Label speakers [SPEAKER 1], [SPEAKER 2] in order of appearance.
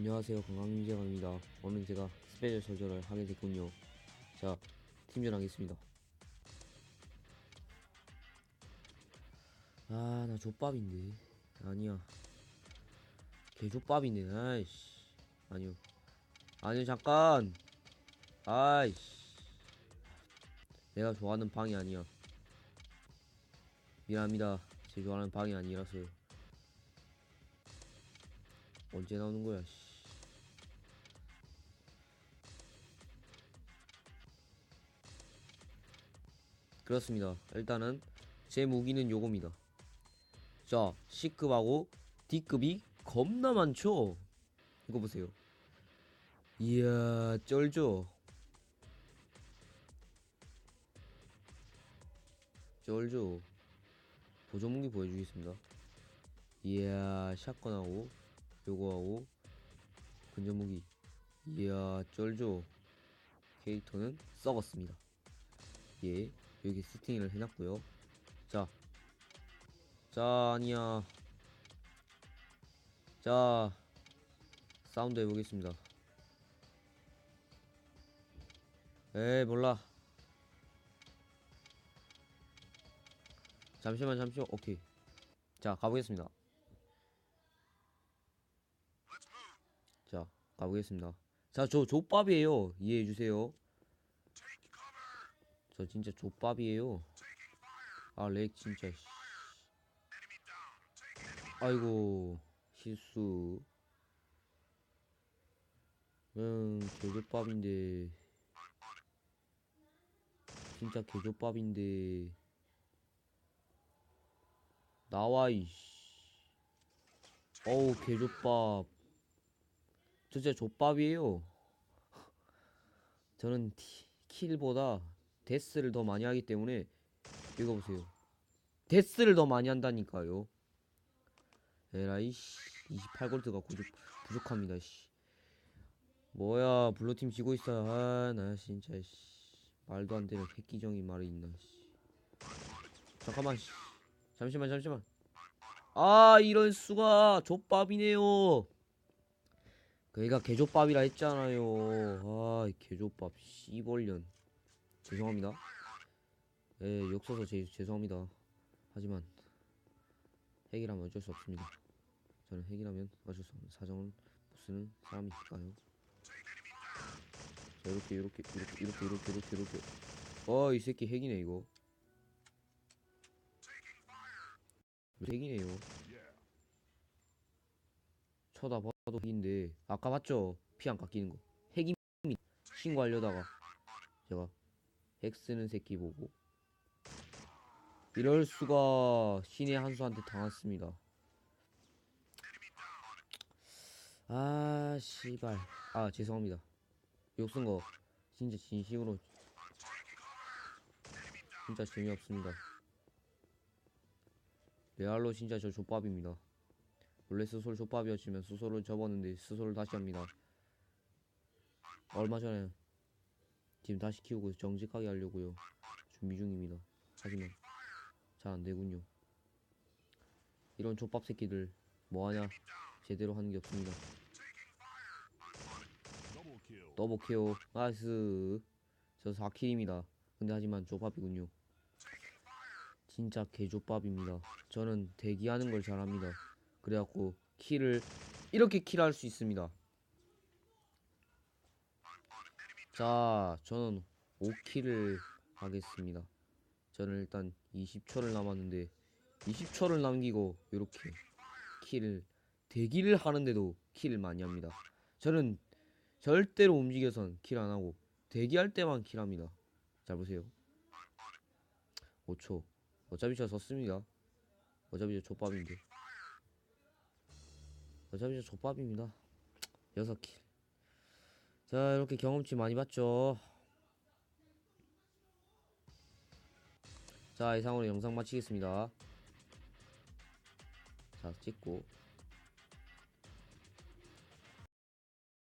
[SPEAKER 1] 안녕하세요. 건강민재갑니다. 오늘 제가 스페셜 설전을 하게 됐군요. 자 팀전 하겠습니다. 아 나 족밥인데. 아니야. 개족밥인데 아이씨. 아니요. 아니요 잠깐. 아이씨. 내가 좋아하는 방이 아니야. 미안합니다. 제 좋아하는 방이 아니라서요. 언제 나오는 거야 씨. 그렇습니다. 일단은 제 무기는 요겁니다. 자 C급하고 D급이 겁나 많죠? 이거 보세요. 이야 쩔죠? 쩔죠? 보조 무기 보여주겠습니다. 이야 샷건하고 요거하고 근접 무기. 이야 쩔죠? 캐릭터는 썩었습니다. 예 여기 세팅을 해놨고요. 자. 자 아니야. 자. 사운드 해보겠습니다. 에이 몰라. 잠시만 잠시만. 오케이. 자 가보겠습니다. 자 가보겠습니다. 자 저 족밥이에요. 이해해주세요 저 진짜 족밥이에요. 아 렉 진짜 씨. 아이고 실수. 응 개족밥인데. 진짜 개족밥인데. 나와 이씨. 어우 개족밥. 저 진짜 족밥이에요. 저는 티, 킬보다 데스를 더 많이 하기 때문에 이거 보세요. 데스를 더 많이 한다니까요. 에라이 씨. 28골드가 부족, 부족합니다 씨. 뭐야 블루팀 지고 있어. 아나 진짜 씨. 말도 안 되는 획기적인 말이 있나 씨. 잠깐만 씨. 잠시만 잠시만. 아 이럴 수가 족밥이네요. 그니까 개족밥이라 했잖아요. 아이 개족밥 씨벌년 죄송합니다. 예 욕써서 제, 죄송합니다. 하지만 핵이라면 어쩔 수 없습니다. 저는 핵이라면 어쩔 수 없는 사정을 못 쓰는 사람이니까요. 자 이렇게 이렇게 이렇게 이렇게 이렇게 이렇게 이렇게. 어 이 새끼 핵이네 이거. 핵이네요 쳐다봐도 핵인데. 아까 봤죠? 피 안 깎이는 거. 핵이 신고하려다가. 제가 핵 쓰는 새끼 보고. 이럴 수가 신의 한수한테 당했습니다. 아 씨발. 아 죄송합니다. 욕쓴 거 진짜 진심으로 진짜 재미없습니다. 레알로 진짜 저 족밥입니다. 원래 스솔 족밥이었지만 스솔을 접었는데 스솔을 다시 합니다. 얼마 전에 지금 다시 키우고 정직하게 하려고요. 준비 중입니다. 하지만 잘 안되군요. 이런 족밥 새끼들 뭐하냐? 제대로 하는 게 없습니다. 더블키오 나이스. 저 4킬입니다. 근데 하지만 족밥이군요. 진짜 개족밥입니다. 저는 대기하는 걸 잘합니다. 그래갖고 킬을 이렇게 킬할 수 있습니다 자 저는 5킬을 하겠습니다. 저는 일단 20초를 남았는데 20초를 남기고 이렇게 킬을 대기를 하는데도 킬을 많이 합니다. 저는 절대로 움직여선 킬 안 하고 대기할 때만 킬합니다. 잘 보세요. 5초. 어차피 저 졌습니다. 어차피 저 족밥인데. 어차피 저 족밥입니다. 6킬 자 이렇게 경험치 많이 봤죠. 자 이상으로 영상 마치겠습니다. 자 찍고